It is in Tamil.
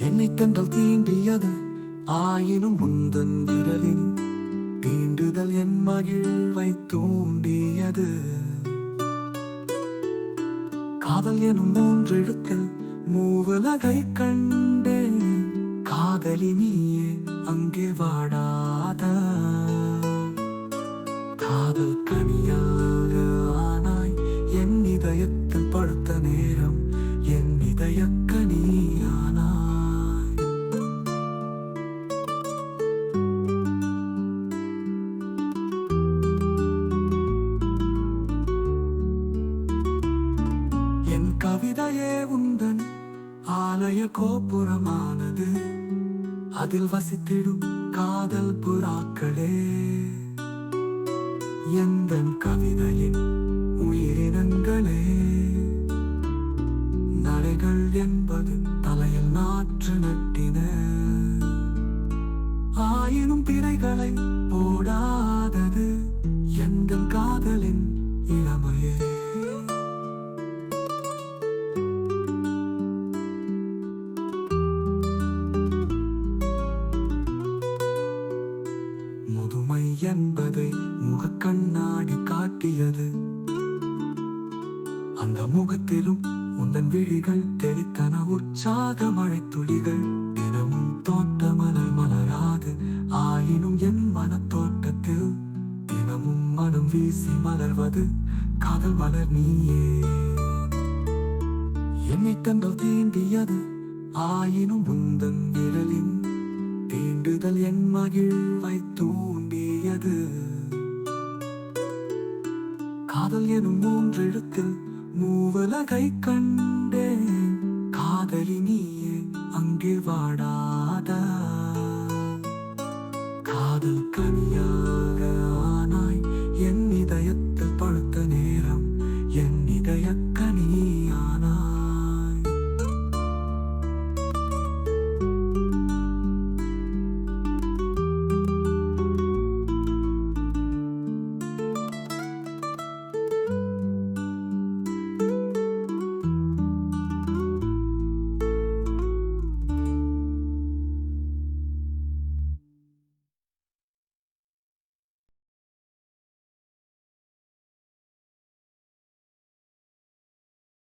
என்னை கண்டால் தீண்டியது ஆயினும் முந்தன் விரலின் தீண்டுதல் என் மகிழ்வை தூண்டியது. காதல் எனும் மூன்றெழுக்கள் மூவலகை கண்டேன் காதலி நீயே அங்கே வாடாத. காதல் கனியா ஆலய கோபுரமானது அதில் வசித்திடும் காதல் புறாக்களே. எந்த கவிதையின் உயிரினங்களே நடைகள் என்பது தலையில் நாற்று நட்டின. ஆயினும் பிறைகளை என்பதை முகக்கண்ணாடி காட்டியது. அந்த முகத்திலும் உந்தன் விழிகள் தெளித்தன உற்சாக மழை துளிகள். தினமும் தோட்ட மலர் மலராது ஆயினும் என் மனத்தோட்டத்தில் தினமும் மனம் வீசி மலர்வது காதல் மலர் நீயே. என்னை தங்கள் தீண்டியது ஆயினும் உந்தன் விரலின் தீண்டுதல் என் மகிழ்வை தூண்டியது காதல் எனும் மூன்றெழுத்தில் மூவலகை கண்டே காதலி நீயே அங்கே வாடாத. காதல் கனியா